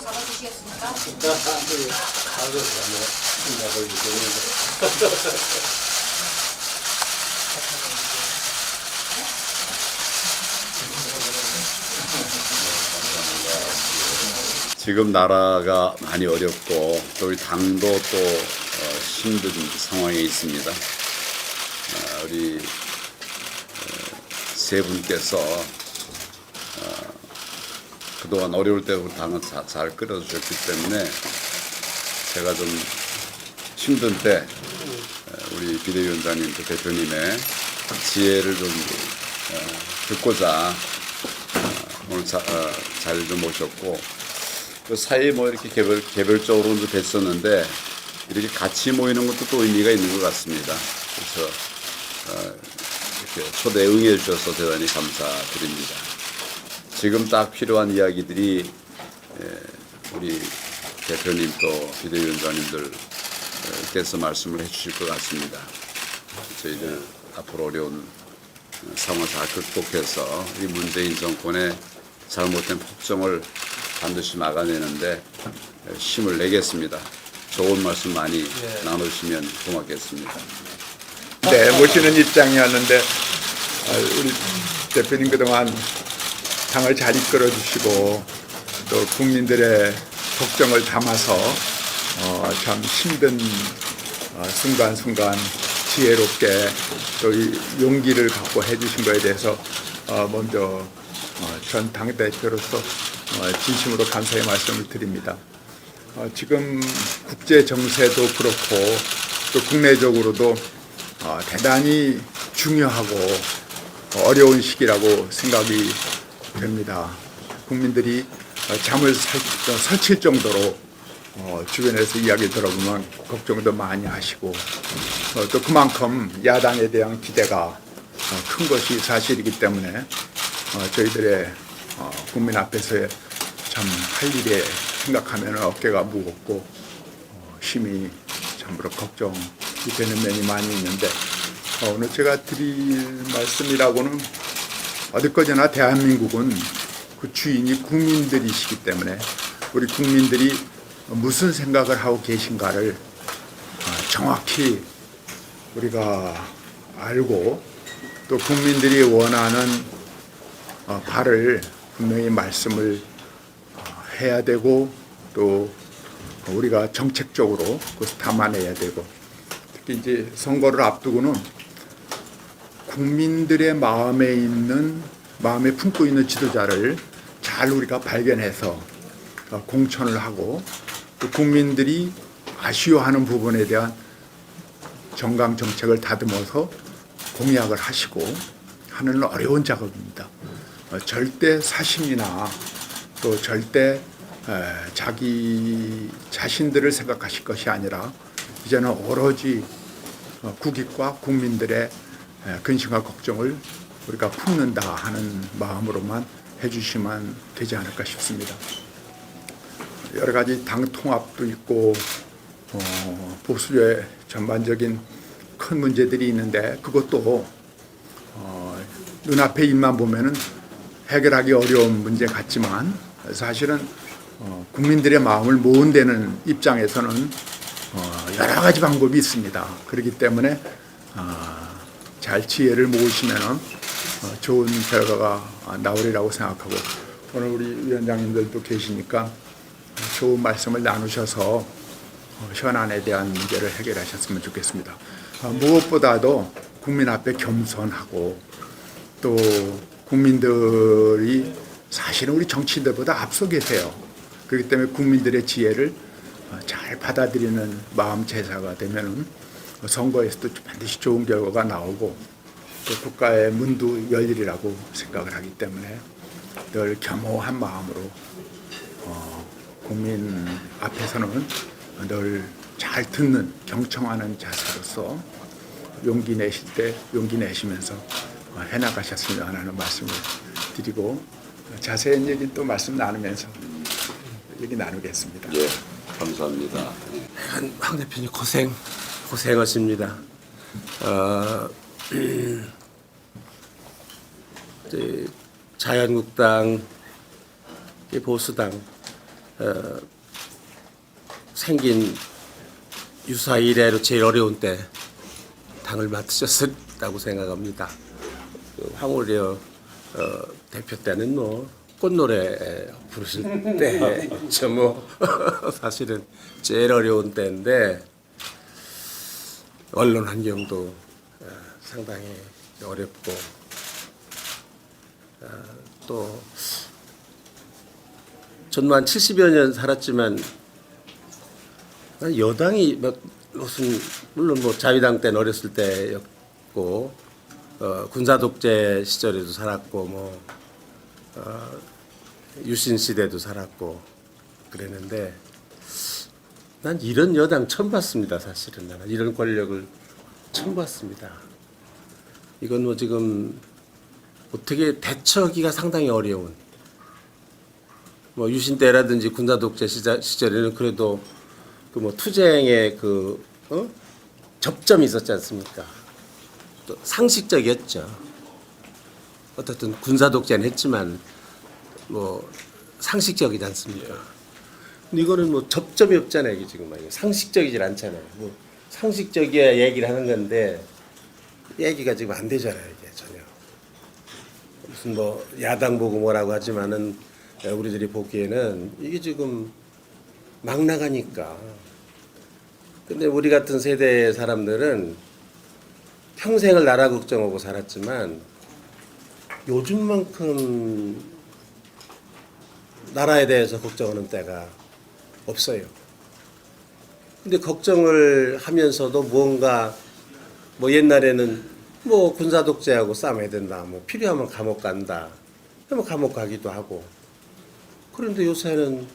잡아주시겠습니까? 지금 나라가 많이 어렵고 또 우리 당도 또 어, 힘든 상황에 있습니다. 어, 우리 어, 세 분께서 어, 그동안 어려울 때부터 당을 자- 잘 끌어주셨기 때문에 제가 좀 힘든 때 어, 우리 비대위원장님 그 대표님의 지혜를 좀 어, 듣고자 어, 오늘 자, 어, 자리를 좀 모셨고 그 사이에 뭐 이렇게 개별, 개별적으로도 됐었는데 이렇게 같이 모이는 것도 또 의미가 있는 것 같습니다. 그래서 어, 이렇게 초대 응해 주셔서 대단히 감사드립니다. 지금 딱 필요한 이야기들이 에, 우리 대표님 또 비대위원장님들께서 말씀을 해주실 것 같습니다. 저희들 앞으로 어려운 상황을 잘 극복해서 이 문재인 정권의 잘못된 폭정을 반드시 막아내는데 힘을 내겠습니다. 좋은 말씀 많이 나누시면 고맙겠습니다. 네, 모시는 입장이었는데 어, 우리 대표님 그동안 당을 잘 이끌어 주시고 또 국민들의 걱정을 담아서 어, 참 힘든 어, 순간순간 지혜롭게 또이 용기를 갖고 해주신 거에 대해서 어, 먼저 어, 전 당대표로서 어, 진심으로 감사의 말씀을 드립니다. 어, 지금 국제 정세도 그렇고 또 국내적으로도 어, 대단히 중요하고 어려운 시기라고 생각이 됩니다. 국민들이 어, 잠을 살, 어, 설칠 정도로 어, 주변에서 이야기 들어보면 걱정도 많이 하시고 어, 또 그만큼 야당에 대한 기대가 어, 큰 것이 사실이기 때문에 어, 저희들의 어, 국민 앞에서의 참 할 일에 생각하면 어깨가 무겁고 어, 힘이 참으로 걱정이 되는 면이 많이 있는데 어, 오늘 제가 드릴 말씀이라고는 어디까지나 대한민국은 그 주인이 국민들이시기 때문에 우리 국민들이 무슨 생각을 하고 계신가를 어, 정확히 우리가 알고 또 국민들이 원하는 어, 바를 분명히 말씀을 어, 해야 되고 또 우리가 정책적으로 담아내야 되고 특히 이제 선거를 앞두고는 국민들의 마음에 있는 마음에 품고 있는 지도자를 잘 우리가 발견해서 어, 공천을 하고 또 국민들이 아쉬워하는 부분에 대한 정강 정책을 다듬어서 공약을 하시고 하는 어려운 작업입니다. 어, 절대 사심이나 또 절대 에, 자기 자신들을 생각하실 것이 아니라 이제는 오로지 어, 국익과 국민들의 에, 근심과 걱정을 우리가 품는다 하는 마음으로만 해주시면 되지 않을까 싶습니다. 여러 가지 당 통합도 있고 어, 보수의 전반적인 큰 문제들이 있는데 그것도 어, 눈앞에 일만 보면은 해결하기 어려운 문제 같지만 사실은 어, 국민들의 마음을 모은다는 입장에서는 어, 여러 가지 방법이 있습니다. 그렇기 때문에 아, 잘 지혜를 모으시면은 어, 좋은 결과가 나오리라고 생각하고 오늘 우리 위원장님들도 계시니까 좋은 말씀을 나누셔서 어, 현안에 대한 문제를 해결하셨으면 좋겠습니다. 아, 무엇보다도 국민 앞에 겸손하고 또 국민들이 사실은 우리 정치인들보다 앞서 계세요. 그렇기 때문에 국민들의 지혜를 어, 잘 받아들이는 마음 제사가 되면은 선거에서도 반드시 좋은 결과가 나오고 또 국가의 문도 열리리라고 생각을 하기 때문에 늘 겸허한 마음으로 어, 국민 앞에서는 늘 잘 듣는 경청하는 자세로서 용기 내실 때 용기 내시면서 어, 해나가셨으면 하는 말씀을 드리고 자세한 얘기 또 말씀 나누면서 얘기 나누겠습니다. 예, 감사합니다. 한- 황 대표님 고생 고생하십니다. 어, 이제 자유한국당 이 보수당 어, 생긴 유사 이래로 제일 어려운 때 당을 맡으셨다고 생각합니다. 그 황우려 어, 대표 때는 뭐 꽃노래 부르실 때죠 뭐 사실은 제일 어려운 때인데 언론 환경도 어, 상당히 어렵고 어, 또 저는 한 70여 년 살았지만 난 여당이 막 무슨 물론 뭐 자유당 때는 어렸을 때였고 어, 군사 독재 시절에도 살았고 뭐 어, 유신 시대도 살았고 그랬는데 난 이런 여당 처음 봤습니다. 사실은 나는 이런 권력을 처음 봤습니다. 이건 뭐 지금 어떻게 대처하기가 상당히 어려운 뭐 유신 때라든지 군사 독재 시절에는 그래도 그 뭐 투쟁의 그 어? 접점이 있었지 않습니까? 또 상식적이었죠. 어떻든 군사 독재는 했지만 뭐 상식적이지 않습니까? 근데 이거는 뭐 접점이 없잖아요, 이게 지금 이게 상식적이질 않잖아요. 뭐 상식적이야 얘기를 하는 건데 얘기가 지금 안 되잖아요, 이게 전혀. 무슨 뭐 야당 보고 뭐라고 하지만은 우리들이 보기에는 이게 지금 막 나가니까. 근데 우리 같은 세대의 사람들은 평생을 나라 걱정하고 살았지만 요즘만큼 나라에 대해서 걱정하는 때가 없어요. 근데 걱정을 하면서도 뭔가 뭐 옛날에는 뭐 군사 독재하고 싸움해야 된다. 뭐 필요하면 감옥 간다. 그러면 감옥 가기도 하고. 그런데 요새는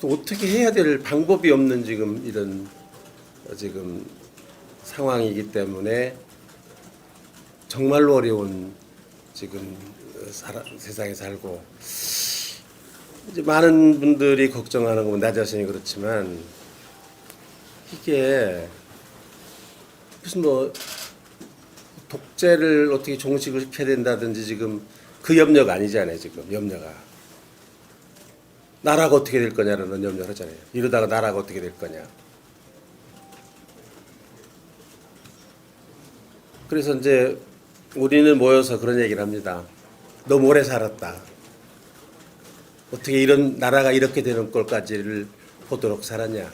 또 어떻게 해야 될 방법이 없는 지금 이런 어, 지금 상황이기 때문에 정말로 어려운 지금 세상에 살고 이제 많은 분들이 걱정하는 건나 자신이 그렇지만 이게 무슨 뭐 독재를 어떻게 종식을 시켜야 된다든지 지금 그 염려가 아니잖아요 지금 염려가. 나라가 어떻게 될 거냐라는 염려를 하잖아요. 이러다가 나라가 어떻게 될 거냐. 그래서 이제 우리는 모여서 그런 얘기를 합니다 너무 오래 살았다 어떻게 이런 나라가 이렇게 되는 꼴까지를 보도록 살았냐.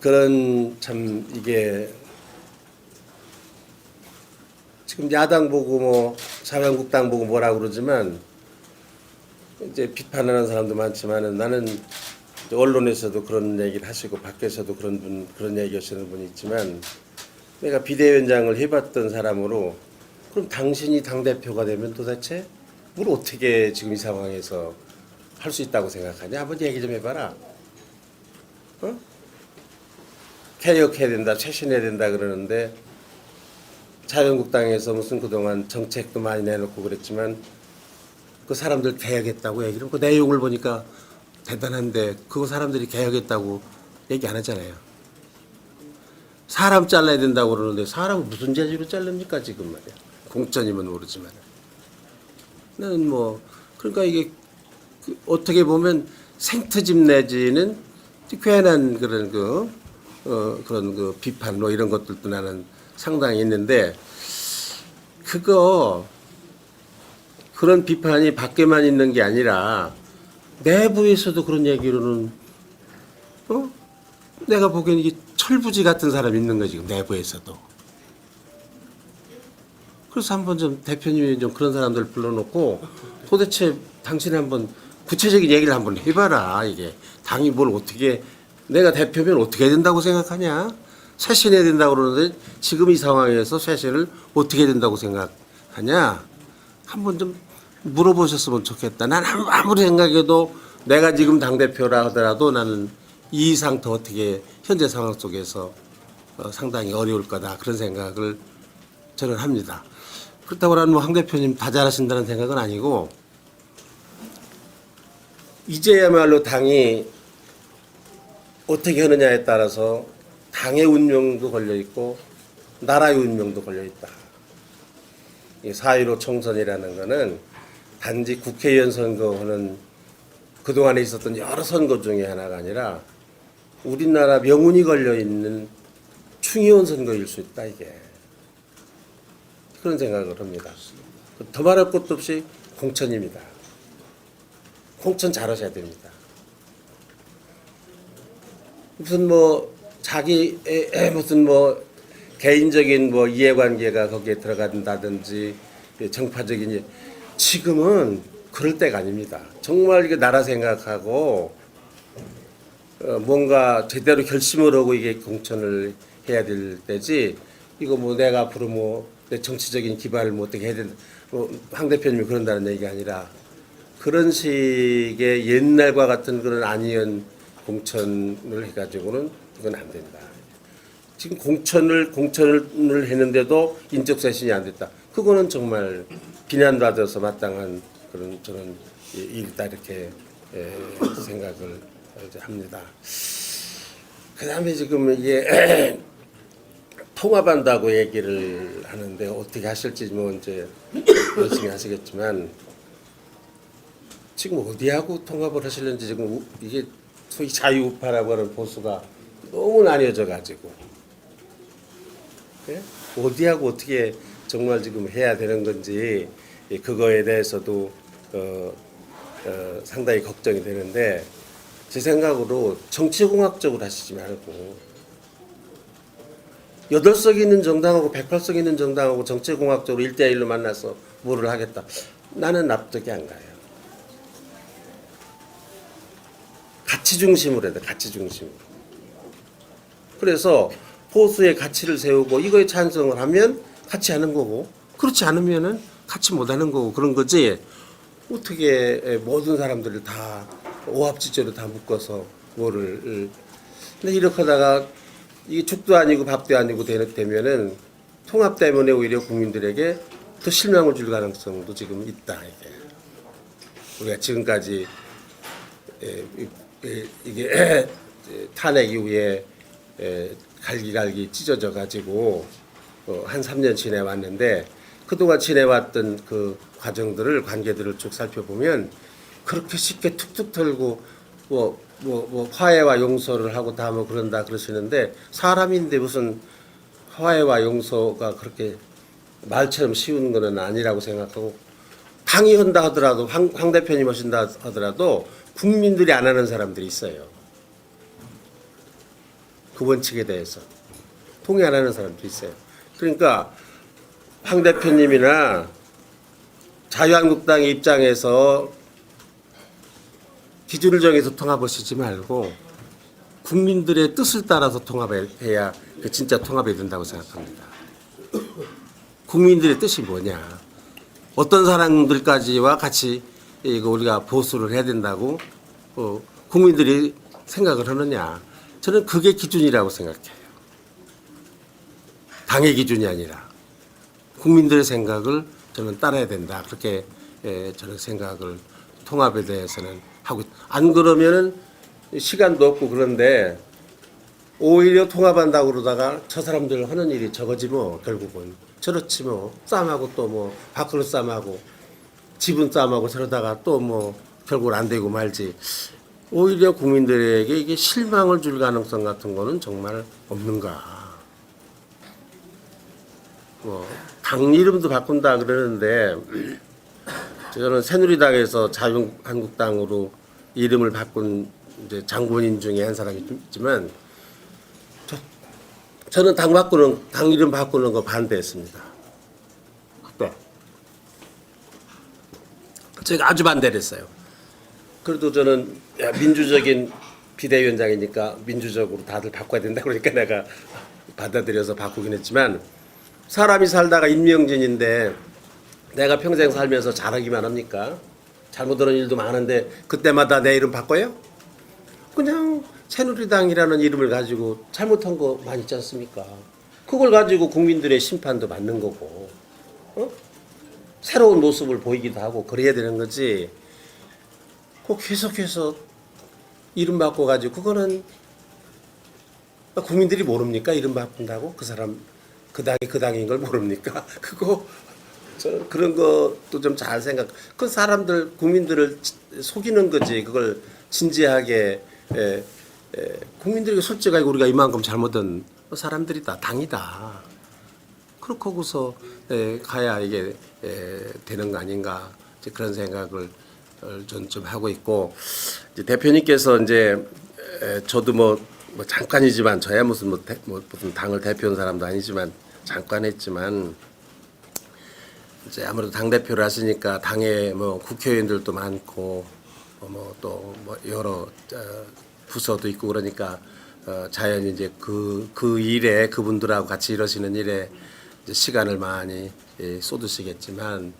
그런 참 이게 지금 야당 보고 뭐 자유한국당 보고 뭐라 그러지만 이제 비판하는 사람도 많지만은 나는 언론에서도 그런 얘기를 하시고 밖에서도 그런 분 그런 얘기 하시는 분이 있지만 내가 비대위원장을 해봤던 사람으로 그럼 당신이 당 대표가 되면 도대체 뭘 어떻게 지금 이 상황에서 할 수 있다고 생각하냐 한번 얘기 좀 해봐라. 어? 개혁해야 된다, 쇄신해야 된다 그러는데 자유한국당에서 무슨 그동안 정책도 많이 내놓고 그랬지만 그 사람들 개혁했다고 얘기를 그 내용을 보니까 대단한데 그거 사람들이 개혁했다고 얘기 안 하잖아요. 사람 잘라야 된다고 그러는데 사람을 무슨 재주로 자릅니까 지금 말이야. 공천이면 모르지만. 나는 뭐 그러니까 이게 그 어떻게 보면 생트집 내지는 괜한 그런 그 어, 그런 그 비판 뭐 이런 것들도 나는 상당히 있는데 그거 그런 비판이 밖에만 있는 게 아니라 내부에서도 그런 얘기로는 어? 내가 보기엔 이게 철부지 같은 사람이 있는 거지 내부에서도 그래서 한번 좀 대표님이 좀 그런 사람들 불러놓고 도대체 당신이 한번 구체적인 얘기를 한번 해봐라 이게. 당이 뭘 어떻게 내가 대표면 어떻게 된다고 생각하냐? 쇄신해야 된다고 그러는데 지금 이 상황에서 쇄신을 어떻게 된다고 생각하냐? 한번 좀 물어보셨으면 좋겠다. 난 아무- 아무리 생각해도 내가 지금 당 대표라 하더라도 나는 이더 어떻게 현재 상황 속에서 어, 상당히 어려울 거다. 그런 생각을 저는 합니다. 그렇다고 나는 뭐황 대표님 다 잘하신다는 생각은 아니고 이제야말로 당이 어떻게 하느냐에 따라서 당의 운명도 걸려 있고 나라의 운명도 걸려 있다. 이4.15 총선이라는 거는 단지 국회의원 선거는 그동안에 있었던 여러 선거 중에 하나가 아니라 우리나라 명운이 걸려 있는 충의원 선거일 수 있다 이게 그런 생각을 합니다. 더 말할 것도 없이 공천입니다. 공천 잘하셔야 됩니다. 무슨 뭐 자기 무슨 뭐 개인적인 뭐 이해관계가 거기에 들어간다든지 정파적인 일. 지금은 그럴 때가 아닙니다. 정말 이게 나라 생각하고 어, 뭔가 제대로 결심을 하고 이게 공천을 해야 될 때지 이거 뭐 내가 앞으로 뭐 내 정치적인 기반을 뭐 어떻게 해야 된다 뭐황 대표님이 그런다는 얘기가 아니라 그런 식의 옛날과 같은 그런 아니한 공천을 해가지고는 이건 안 된다. 지금 공천을 공천을 했는데도 인적 쇄신이 안 됐다. 그거는 정말 비난받아서 마땅한 그런 저는 일이다 이렇게 에, 생각을 합니다. 그다음에 지금 이게 통합한다고 얘기를 하는데 어떻게 하실지 뭐 이제 열심히 하시겠지만 지금 어디하고 통합을 하실는지 지금 우- 이게 소위 자유우파라고 하는 보수가 너무 나뉘어져 가지고 예? 어디하고 어떻게 정말 지금 해야 되는 건지 예, 그거에 대해서도 어, 어, 상당히 걱정이 되는데 제 생각으로 정치공학적으로 하시지 말고 여덟 석 있는 정당하고 108석 있는 정당하고 정치공학적으로 일대일로 만나서 뭐를 하겠다. 나는 납득이 안 가요. 가치 중심으로 해야 돼. 가치 중심으로. 그래서 보수의 가치를 세우고 이거에 찬성을 하면 같이 하는 거고 그렇지 않으면은 같이 못 하는 거고 그런 거지. 어떻게 모든 사람들을 다 오합지졸로 다 묶어서 뭐를 근데 이렇게 하다가 이게 죽도 아니고 밥도 아니고 되- 되면은 통합 때문에 오히려 국민들에게 더 실망을 줄 가능성도 지금 있다 이게. 우리가 지금까지 에, 이- 이- 이게 에, 탄핵 이후에 에, 갈기갈기 찢어져 가지고 어, 한 3년 지내왔는데 그동안 지내왔던 그 과정들을 관계들을 쭉 살펴보면 그렇게 쉽게 툭툭 털고 뭐, 뭐, 뭐 화해와 용서를 하고 다 뭐 그런다 그러시는데 사람인데 무슨 화해와 용서가 그렇게 말처럼 쉬운 거는 아니라고 생각하고 당이 한다 하더라도 황, 황 대표님 하신다 하더라도 국민들이 안 하는 사람들이 있어요. 그 원칙에 대해서 통해 안 하는 사람들이 있어요. 그러니까 황 대표님이나 자유한국당의 입장에서 기준을 정해서 통합하시지 말고 국민들의 뜻을 따라서 통합해야 그 진짜 통합이 된다고 생각합니다. 국민들의 뜻이 뭐냐? 어떤 사람들까지와 같이 이거 우리가 보수를 해야 된다고 어, 국민들이 생각을 하느냐? 저는 그게 기준이라고 생각해요. 당의 기준이 아니라 국민들의 생각을 저는 따라야 된다. 그렇게 예, 저는 생각을 통합에 대해서는 하고 있- 안 그러면은 시간도 없고 그런데 오히려 통합한다고 그러다가 저 사람들 하는 일이 저거지 뭐 결국은. 저렇지 뭐. 싸움하고 또뭐 밥그릇 싸움하고 집은 싸움하고 저러다가 또 뭐 결국은 안 되고 말지. 오히려 국민들에게 이게 실망을 줄 가능성 같은 거는 정말 없는가. 뭐 당 이름도 바꾼다 그러는데 저는 새누리당에서 자유한국당으로 이름을 바꾼 이제 장본인 중에 한 사람이 좀 있지만 저, 저는 당 바꾸는 당 이름 바꾸는 거 반대했습니다. 그때 제가 아주 반대를 했어요. 그래도 저는 야, 민주적인 비대위원장이니까 민주적으로 다들 바꿔야 된다 그러니까 내가 받아들여서 바꾸긴 했지만 사람이 살다가 임명진인데 내가 평생 살면서 잘하기만 합니까? 잘못하는 일도 많은데 그때마다 내 이름 바꿔요? 그냥 새누리당이라는 이름을 가지고 잘못한 거 많이 있지 않습니까? 그걸 가지고 국민들의 심판도 받는 거고 어? 새로운 모습을 보이기도 하고 그래야 되는 거지 꼭 계속해서 이름 바꿔가지고 그거는 국민들이 모릅니까? 이름 바꾼다고? 그 사람 그 당이 그 당인 걸 모릅니까? 그거 저는 그런 것도 좀 잘 생각. 그 사람들 국민들을 지- 속이는 거지. 그걸 진지하게 에, 에, 국민들에게 솔직하게 우리가 이만큼 잘못한 사람들이다 당이다. 그렇게 하고서 에, 가야 이게 에, 되는 거 아닌가 이제 그런 생각을 전 좀 하고 있고 이제 대표님께서 이제 에, 저도 뭐, 뭐 잠깐이지만 저야 무슨 뭐, 대, 뭐 무슨 당을 대표한 사람도 아니지만 잠깐 했지만 이제 아무래도 당 대표를 하시니까 당에 뭐 국회의원들도 많고 뭐또뭐 여러 어, 부서도 있고 그러니까 어, 자연히 이제 그 그 일에 그분들하고 같이 이러시는 일에 시간을 많이 예, 쏟으시겠지만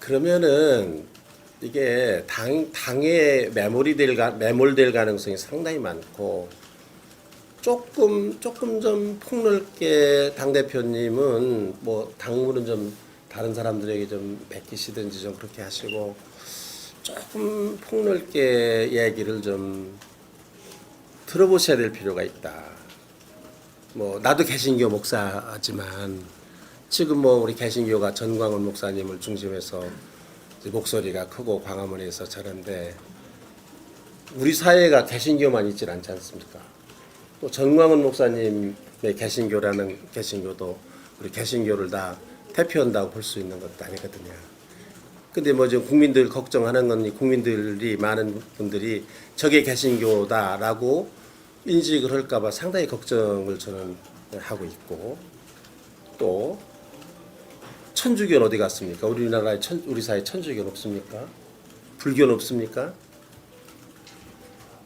그러면은 이게 당 당에 매몰이 가 매몰될 가능성이 상당히 많고 조금 조금 좀 폭넓게 당 대표님은 뭐 당무는 좀 다른 사람들에게 좀 베끼시든지 좀 그렇게 하시고 조금 폭넓게 얘기를 좀 들어보셔야 될 필요가 있다. 뭐 나도 개신교 목사지만 지금 뭐 우리 개신교가 전광훈 목사님을 중심해서 목소리가 크고 광화문에서 저런데 우리 사회가 개신교만 있질 않지 않습니까? 또 전광훈 목사님의 개신교라는 개신교도 우리 개신교를 다 대표한다고 볼 수 있는 것도 아니거든요. 근데 뭐 지금 국민들 걱정하는 건이 국민들이 많은 분들이 저게 개신교다라고 인식을 할까봐 상당히 걱정을 저는 하고 있고 또 천주교는 어디 갔습니까? 우리나라에 천, 우리 사회 천주교는 없습니까? 불교는 없습니까?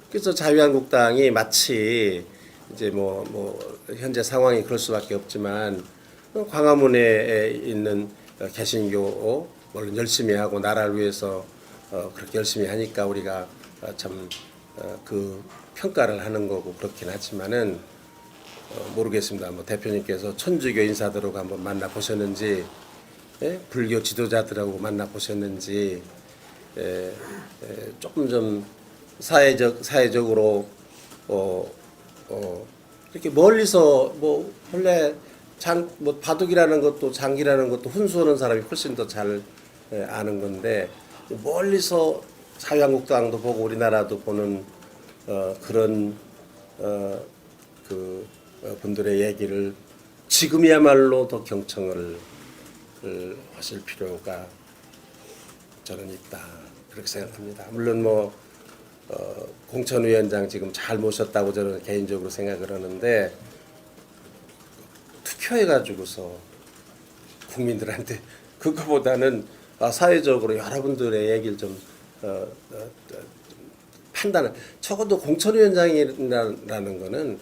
그래서 자유한국당이 마치 이제 뭐, 뭐 현재 상황이 그럴 수밖에 없지만 광화문에 있는 개신교 물론 열심히 하고 나라를 위해서 어, 그렇게 열심히 하니까 우리가 참 그 평가를 하는 거고 그렇긴 하지만은 어, 모르겠습니다. 뭐 대표님께서 천주교 인사들하고 한번 만나 보셨는지 예? 불교 지도자들하고 만나 보셨는지 예, 예, 조금 좀 사회적 사회적으로 어, 어, 이렇게 멀리서 뭐 원래 장 뭐 바둑이라는 것도 장기라는 것도 훈수하는 사람이 훨씬 더 잘 아는 건데 멀리서 자유한국당도 보고 우리나라도 보는 어, 그런 어, 그 어, 분들의 얘기를 지금이야말로 더 경청을 을 하실 필요가 저는 있다 그렇게 생각합니다. 물론 뭐 어, 공천 위원장 지금 잘 모셨다고 저는 개인적으로 생각을 하는데 투표해 가지고서 국민들한테 그거보다는 아, 사회적으로 여러분들의 얘기를 좀 어, 어, 어, 판단을 적어도 공천위원장이라는 거는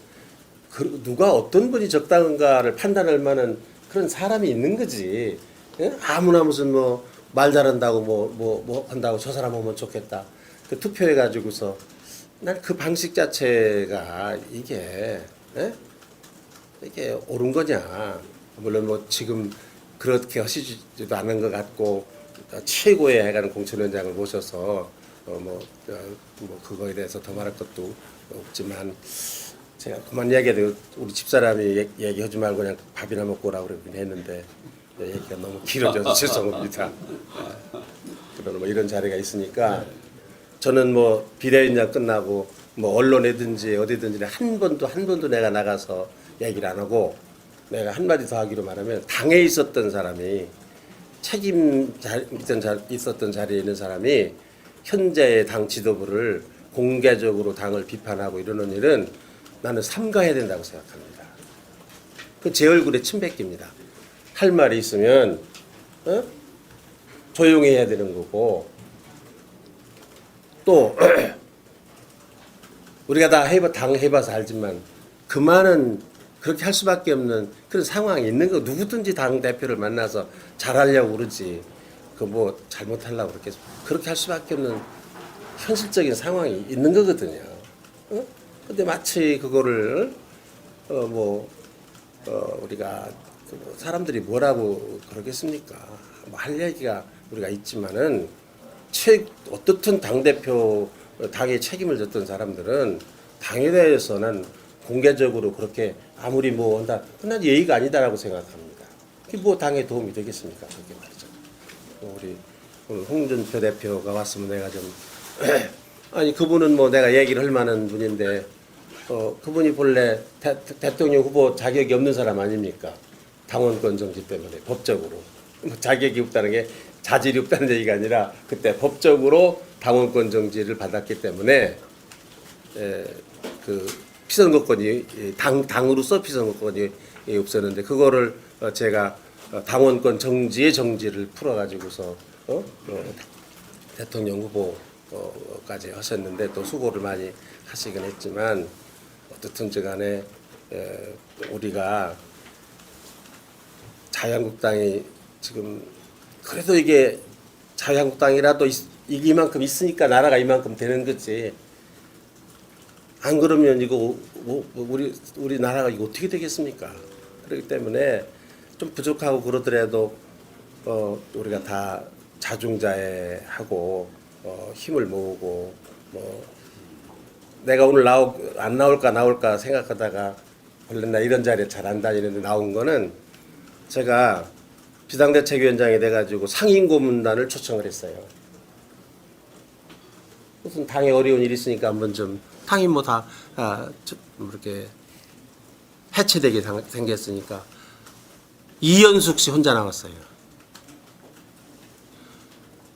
그 누가 어떤 분이 적당한가를 판단할 만한 그런 사람이 있는 거지. 예? 아무나 무슨 뭐 말 잘한다고 뭐뭐뭐 한다고 저 사람 오면 좋겠다. 그 투표해 가지고서 난 그 방식 자체가 이게 예? 이게 옳은 거냐. 물론 뭐 지금 그렇게 하시지도 않은 것 같고 최고의 해가는 공천위원장을 모셔서 어, 뭐, 어, 뭐 그거에 대해서 더 말할 것도 없지만 제가 그만 얘기해도 우리 집사람이 얘- 얘기하지 말고 그냥 밥이나 먹고 오라고 그러긴 했는데 얘기가 너무 길어져서 죄송합니다. 그러나 뭐 이런 자리가 있으니까 저는 뭐 비대위원장 끝나고 뭐 언론에든지 어디든지 한 번도 한 번도 내가 나가서 얘기를 안 하고 내가 한 마디 더 하기로 말하면 당에 있었던 사람이 책임 자, 있었던 자리에 있는 사람이 현재의 당 지도부를 공개적으로 당을 비판하고 이러는 일은 나는 삼가해야 된다고 생각합니다. 그 제 얼굴에 침 뱉깁니다. 할 말이 있으면 어? 조용히 해야 되는 거고 또 우리가 다 해봐 당 해봐서 알지만 그만은 그렇게 할 수밖에 없는 그런 상황이 있는 거 누구든지 당 대표를 만나서 잘하려고 그러지 그 뭐 잘못하려고 그렇게 그렇게 할 수밖에 없는 현실적인 상황이 있는 거거든요. 어? 근데 마치 그거를 어뭐 어, 우리가 그 사람들이 뭐라고 그러겠습니까? 뭐 할 얘기가 우리가 있지만은 최 어떻든 당 대표 당의 책임을 졌던 사람들은 당에 대해서는 공개적으로 그렇게 아무리 뭐 한다, 그난 예의가 아니다라고 생각합니다. 그게 뭐 당에 도움이 되겠습니까? 그게 말이죠. 우리 오늘 홍준표 대표가 왔으면 내가 좀 아니 그분은 뭐 내가 얘기를 할 만한 분인데 어 그분이 본래 대, 대통령 후보 자격이 없는 사람 아닙니까? 당원권 정지 때문에 법적으로 뭐 자격이 없다는 게 자질이 없다는 얘기가 아니라 그때 법적으로 당원권 정지를 받았기 때문에 에, 그 피선거권이 예, 당 당으로서 피선거권이 예, 없었는데 그거를 어, 제가 어, 당원권 정지의 정지를 풀어가지고서 어? 어, 대통령 후보까지 하셨는데 또 수고를 많이 하시긴 했지만 어떻든지 간에 에, 우리가 자유한국당이 지금 그래도 이게 자유한국당이라도 있- 이만큼 있으니까 나라가 이만큼 되는 거지. 안 그러면 이거 우리 우리 나라가 이거 어떻게 되겠습니까? 그렇기 때문에 좀 부족하고 그러더라도 어 우리가 다 자중자애 하고 어 힘을 모으고 뭐 내가 오늘 나오 안 나올까 나올까 생각하다가 원래 나 이런 자리에 잘 안 다니는데 나온 거는 제가 비상대책위원장이 돼가지고 상임고문단을 초청을 했어요. 무슨 당에 어려운 일이 있으니까 한번 좀 당이 뭐다 아, 저- 뭐 이렇게 해체되게 상- 생겼으니까 이현숙 씨 혼자 나왔어요.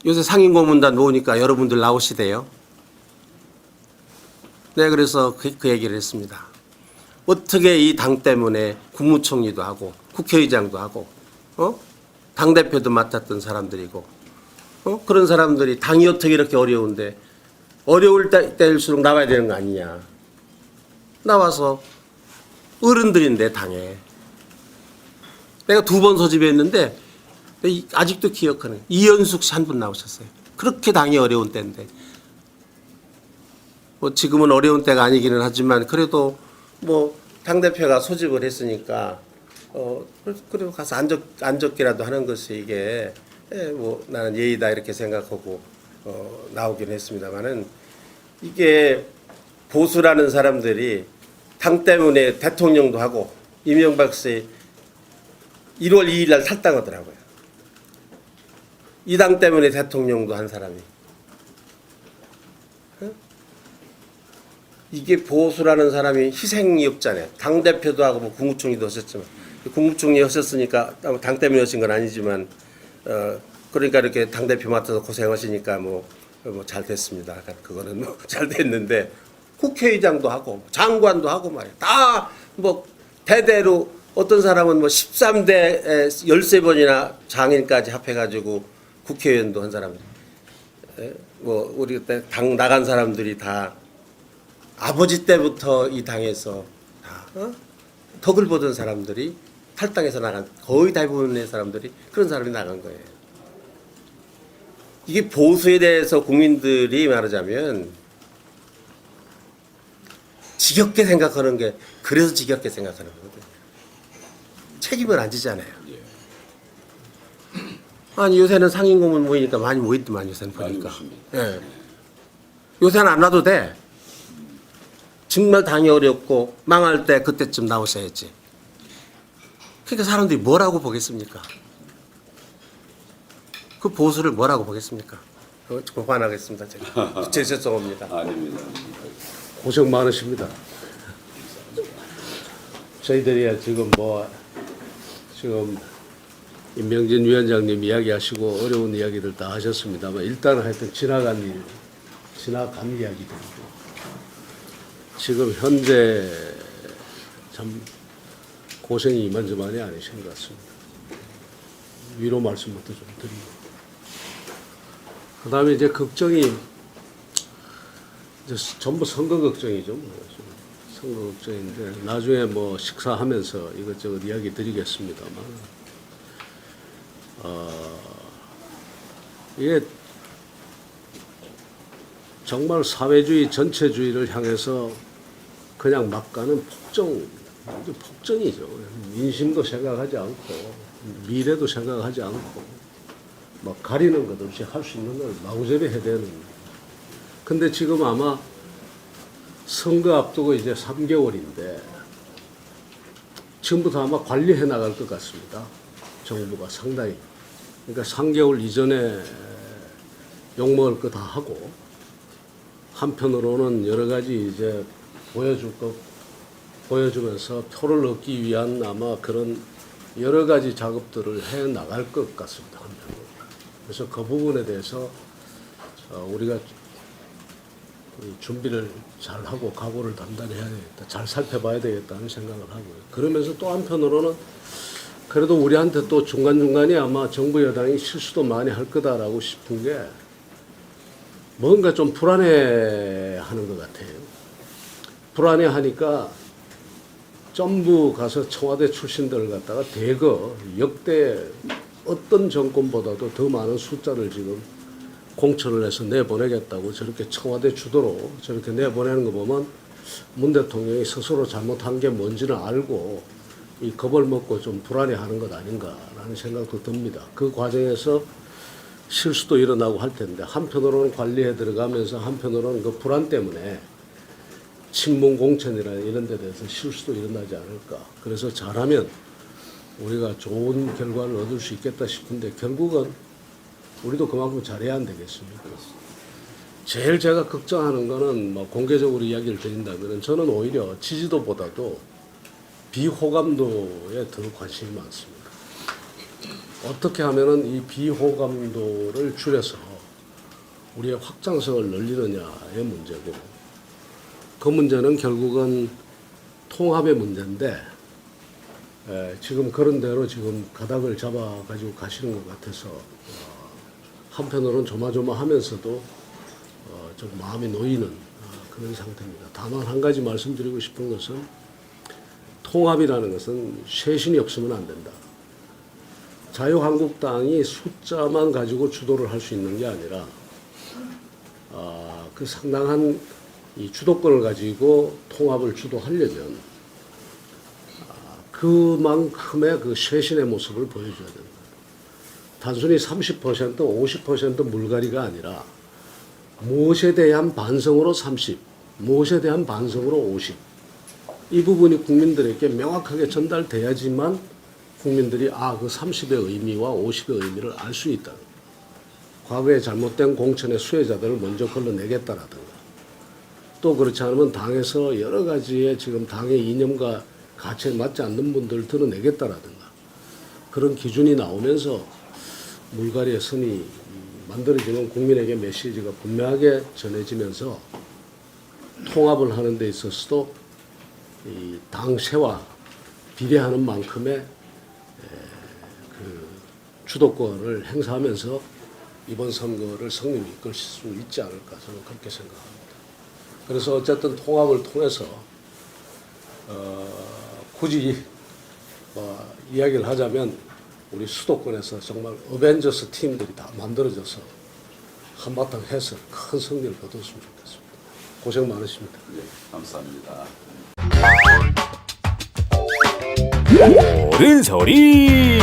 요새 상임고문단 모으니까 여러분들 나오시대요. 네, 그래서 그, 그 얘기를 했습니다. 어떻게 이 당 때문에 국무총리도 하고 국회의장도 하고 어? 당 대표도 맡았던 사람들이고 어? 그런 사람들이 당이 어떻게 이렇게 어려운데 어려울 때, 때일수록 나와야 되는 거 아니냐. 나와서 어른들인데 당에. 내가 두 번 소집했는데 이- 아직도 기억하는 이현숙 씨 한 분 나오셨어요. 그렇게 당이 어려운 때인데. 뭐 지금은 어려운 때가 아니기는 하지만 그래도 뭐 당 대표가 소집을 했으니까 어 그리고 가서 안적 안적기라도 하는 것이 이게 예, 뭐 나는 예의다 이렇게 생각하고 어 나오긴 했습니다만은 이게 보수라는 사람들이 당 때문에 대통령도 하고 이명박 씨 1월 2일 날 탈당하더라고요. 이 당 때문에 대통령도 한 사람이. 이게 보수라는 사람이 희생이 없잖아요. 당 대표도 하고 뭐 국무총리도 하셨지만 국무총리 하셨으니까 당 때문에 하신 건 아니지만 어 그러니까 이렇게 당 대표 맡아서 고생하시니까 뭐 뭐잘 됐습니다. 그거는 뭐 잘 됐는데 국회의장도 하고 장관도 하고 말이야. 다 뭐 대대로 어떤 사람은 뭐 13대 13번이나 장인까지 합해가지고 국회의원도 한 사람. 에, 뭐 우리 그때 당 나간 사람들이 다 아버지 때부터 이 당에서 다 어? 덕을 보던 사람들이 탈당해서 나간 거의 대부분의 사람들이 그런 사람이 나간 거예요. 이게 보수에 대해서 국민들이 말하자면 지겹게 생각하는 게 그래서 지겹게 생각하는 거거든요. 책임을 안 지잖아요. 아니 요새는 상임고문 모이니까 많이 모이더만 요새는 보니까. 예. 요새는 안 와도 돼. 정말 당이 어렵고 망할 때 그때쯤 나오셔야지. 그러니까 사람들이 뭐라고 보겠습니까? 그 보수를 뭐라고 보겠습니까? 어, 그만하겠습니다. 제가 제 죄송합니다. 아닙니다. 고생 많으십니다. 저희들이 지금 뭐 지금 임명진 위원장님 이야기하시고 어려운 이야기들 다 하셨습니다만 일단 하여튼 지나간 일, 지나간 이야기들이고 지금 현재 참 고생이 이만저만이 아니신 것 같습니다. 위로 말씀부터 좀 드리고 그 다음에 이제 걱정이 이제 전부 선거 걱정이죠. 뭐. 선거 걱정인데 나중에 뭐 식사하면서 이것저것 이야기 드리겠습니다만 어, 이게 정말 사회주의 전체주의를 향해서 그냥 막 가는 폭정, 완전 폭정이죠. 민심도 생각하지 않고 미래도 생각하지 않고 막 가리는 것 없이 할 수 있는 걸 마구잡이 해대는 근데 지금 아마 선거 앞두고 이제 3개월인데 지금부터 아마 관리해 나갈 것 같습니다. 정부가 상당히 그러니까 3개월 이전에 욕먹을 거 다 하고 한편으로는 여러 가지 이제 보여줄 거 보여주면서 표를 얻기 위한 아마 그런 여러 가지 작업들을 해 나갈 것 같습니다. 한편으로. 그래서 그 부분에 대해서 어, 우리가 이 준비를 잘 하고 각오를 단단히 해야 되겠다. 잘 살펴봐야 되겠다는 생각을 하고요. 그러면서 또 한편으로는 그래도 우리한테 또 중간중간에 아마 정부 여당이 실수도 많이 할 거다라고 싶은 게 뭔가 좀 불안해 하는 것 같아요. 불안해 하니까 전부 가서 청와대 출신들을 갖다가 대거 역대 어떤 정권보다도 더 많은 숫자를 지금 공천을 해서 내보내겠다고 저렇게 청와대 주도로 저렇게 내보내는 거 보면 문 대통령이 스스로 잘못한 게 뭔지는 알고 이 겁을 먹고 좀 불안해하는 것 아닌가라는 생각도 듭니다. 그 과정에서 실수도 일어나고 할 텐데 한편으로는 관리해 들어가면서 한편으로는 그 불안 때문에 친문 공천이나 이런 데 대해서 실수도 일어나지 않을까. 그래서 잘하면 우리가 좋은 결과를 얻을 수 있겠다 싶은데 결국은 우리도 그만큼 잘해야 안 되겠습니까? 제일 제가 걱정하는 거는 뭐 공개적으로 이야기를 드린다면 저는 오히려 지지도보다도 비호감도에 더 관심이 많습니다. 어떻게 하면은 이 비호감도를 줄여서 우리의 확장성을 늘리느냐의 문제고 그 문제는 결국은 통합의 문제인데 에, 지금 그런 대로 지금 가닥을 잡아 가지고 가시는 것 같아서 어, 한편으로는 조마조마하면서도 어, 좀 마음이 놓이는 어, 그런 상태입니다. 다만 한 가지 말씀드리고 싶은 것은 통합이라는 것은 쇄신이 없으면 안 된다. 자유한국당이 숫자만 가지고 주도를 할 수 있는 게 아니라 아, 그 상당한 이 주도권을 가지고 통합을 주도하려면 아, 그만큼의 그 쇄신의 모습을 보여줘야 된다. 단순히 30% 50% 물갈이가 아니라 무엇에 대한 반성으로 30, 무엇에 대한 반성으로 50. 이 부분이 국민들에게 명확하게 전달돼야지만 국민들이 아, 그 30의 의미와 50의 의미를 알 수 있다. 과거에 잘못된 공천의 수혜자들을 먼저 걸러내겠다라든가. 또 그렇지 않으면 당에서 여러 가지의 지금 당의 이념과 가치에 맞지 않는 분들을 드러내겠다라든가. 그런 기준이 나오면서 물갈이의 선이 만들어지면 국민에게 메시지가 분명하게 전해지면서 통합을 하는 데 있어서도 이 당세와 비례하는 만큼의 에, 그 주도권을 행사하면서 이번 선거를 승리로 이끌 수 있지 않을까 저는 그렇게 생각합니다. 그래서 어쨌든 통합을 통해서 어, 굳이 어, 이야기를 하자면 우리 수도권에서 정말 어벤져스 팀들이 다 만들어져서 한바탕 해서 큰 승리를 거뒀으면 좋겠습니다. 고생 많으십니다. 네, 감사합니다. 옳은 소리